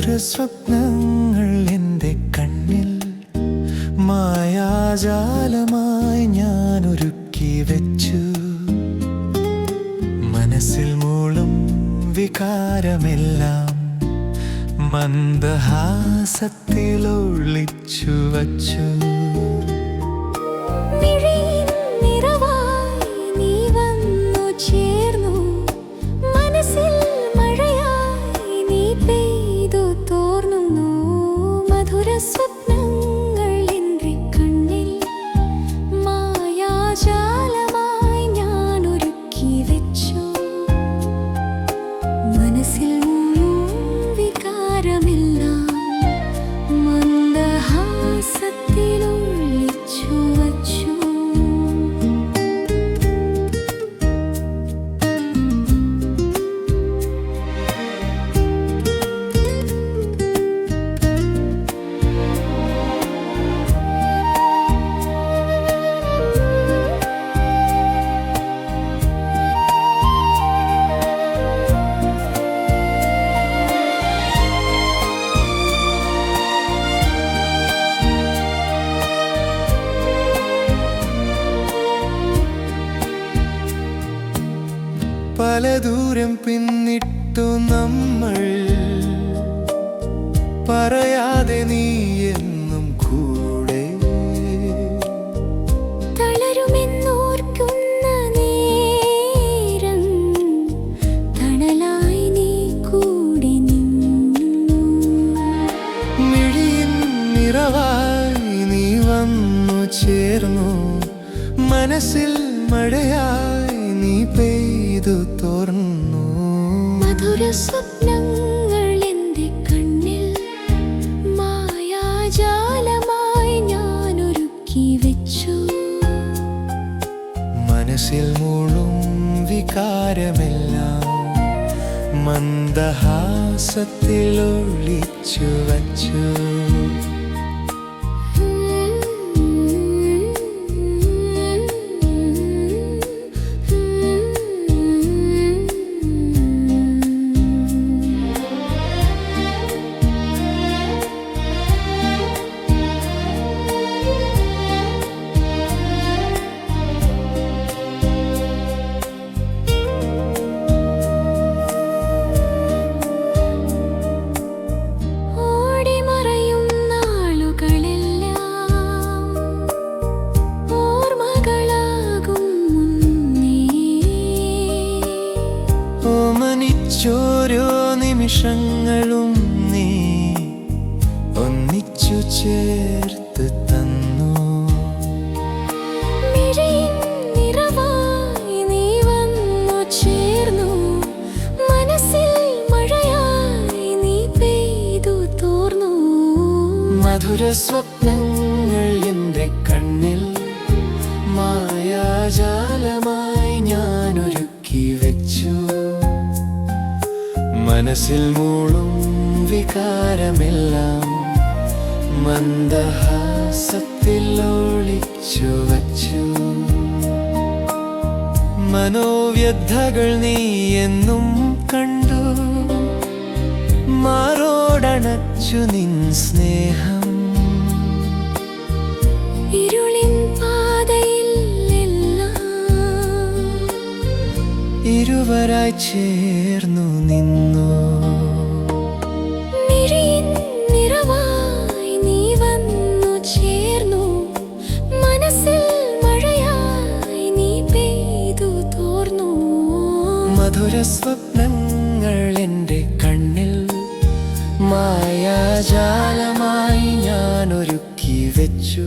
മധുര സ്വപ്നങ്ങൾ എന്റെ കണ്ണിൽ മായാജാലമായി ഞാൻ ഒരുക്കി വെച്ചു. മനസ്സിൽ മൂളും വികാരമെല്ലാം മന്ദഹാസത്തിലൊളിച്ചു വച്ചു. മധുര പിന്നിട്ടു നമ്മൾ പറയാതെ നീ എന്നും കൂടെ. തളരുമെന്നോർക്കുന്ന നേരം തണലായി നീ കൂടെ മിഴിയിൽ നിറവായി നീ വന്നു ചേർന്നു. മനസ്സിൽ മഴയായി നീ പെയ്തു തോർന്നു. മനസ്സിൽ മുഴും വികാരമെല്ലാം മന്ദഹാസത്തിലൊളിച്ചു വച്ചു. ഓമനിച്ചോരോ നിമിഷങ്ങളും നീ ഒന്നിച്ചു ചേർത്ത് തന്നു. മധുര സ്വപ്നങ്ങൾ എന്റെ കണ്ണിൽ മായാജാലമായി മനസ്സിൽ മൂളും വികാരമെല്ലാം മന്ദഹാസത്തിൽ ഒളിച്ചു വച്ചു. മനോവ്യഥകൾ നീ എന്നും കണ്ടു. മാറോടണച്ചു നിൻ സ്നേഹം. ഇരുളിൻ പാതയിൽ ഇരുവരായി ചേർന്നു നിന്നു. മധുര സ്വപ്നങ്ങൾ എന്റെ കണ്ണിൽ മായാജാലമായി ഞാൻ ഒരുക്കി വെച്ചു.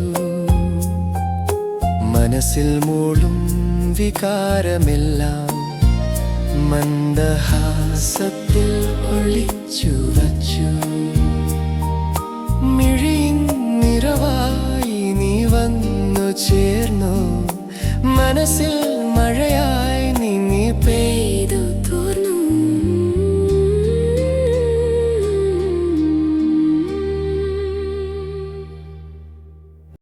മനസ്സിൽ മൂളും വികാരമെല്ലാം മന്ദഹാസത്തിൽ ഒളിച്ചു വച്ചു. മിഴിയിൻ നിറവായി നീ വന്നു ചേർന്നു. മനസ്സിൽ മഴയായി